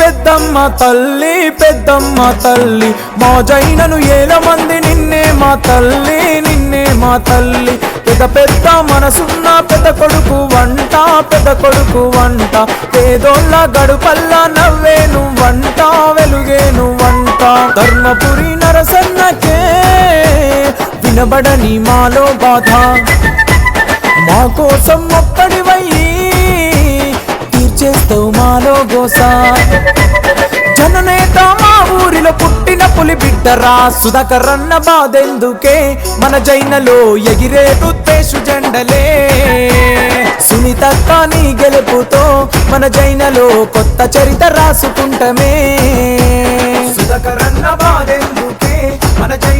పెద్దమ్మ తల్లి పెద్దమ్మ తల్లి. మా జైనను ఏల మంది నిన్నే మా తల్లి నిన్నే మా తల్లి. పెద్ద పెద్ద మనసున్న పెద్ద కొడుకు వంట పెద్ద కొడుకు వంట. పేదోళ్ళ గడుపల్ల నవ్వేను వంట వెలుగేను వంట. ధర్మపురి నరసన్నకే వినబడని మాలో బాధ. మా కోసం గోస. జననేత మా ఊరిలో పుట్టిన పులి బిడ్డరా. సుధాకరన్న బాధెందుకే మన జైనలో ఎగిరే తుత్తేషు జెండలే. సునీతక్క నీ గెలుపుతో మన జైనలో కొత్త చరిత రాసుకుంటమే. సుధాకరన్న బాధెందుకే మన జై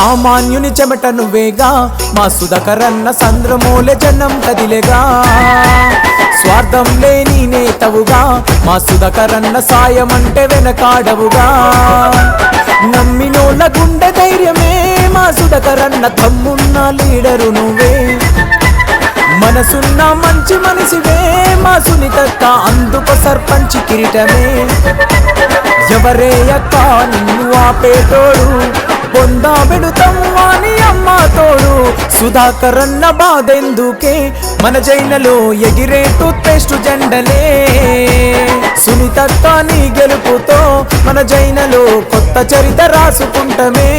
సామాన్యుని చెమట నువ్వేగా? మా సుధకరన్న సంద్రమూలె జనం కదిలేగా? స్వార్థం లేని నేతవుగా? మా సుధకరన్న సాయం అంటే వెనకాడవుగా? నమ్మినోళ్ళ గుండె ధైర్యమే మా సుధకరన్న తమ్మున్న లీడరు నువ్వే. మనసున్న మంచి మనిషివే మా సునీతక్క అందుక సర్పంచ్ కిరీటమే. ఎవరే అక్క నిన్ను ఆపేటోడు పొందా పెడుతాం అని అమ్మ తోడు. సుధాకరన్న బాధెందుకే మన జైనలో ఎగిరే టూత్పేస్ట్ జెండలే. సునీతక్క నీ గెలుపుతో మన జైనలో కొత్త చరిత రాసుకుంటమే.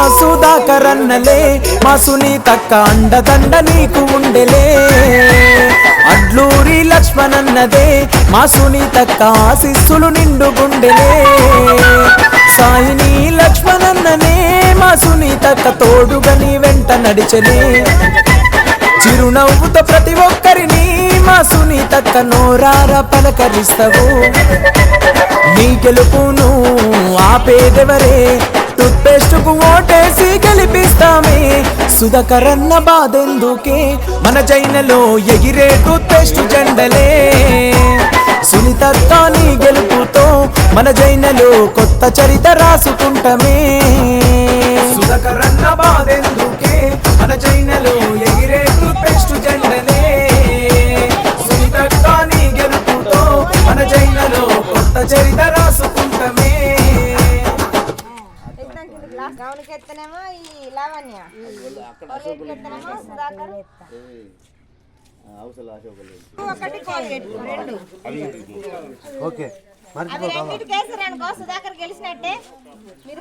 రజిత సుధాకరన్నలే మా సునీతక్క అండదండ నీకు ఉండెలే. అడ్లూరి లక్ష్మణన్నదే మా సునీతక్క ఆశిస్సులు నిండుగుండెలే సాయిని లక్ష్మణన్ననే మా సునీతక్క తోడుగని వెంట నడిచలే. చిరునవ్వుతో ప్రతి ఒక్కరిని మా సునీతక్క నోరార పలకరిస్తావు. నీ గెలుపును ఆపేదెవరే? కు ఓటేసి గెలిపిస్తామే. సుధకరన్న బాధెందుకే? మన జైనలో ఎగిరే టూత్పేస్ట్ జెండలే. సునీతత్వాన్ని గెలుపుతో మన జైనలో కొత్త చరిత రాసుకుంటమే. గౌనికి ఎత్తనేమో ఈ లావణ్య. సుధాకర్. ఒకటి కోల్గేట్ రెండు. ఓకే. అవి రెండింటికి వేసారనుకో సుధాకర్ గెలిచినట్టే. మీరు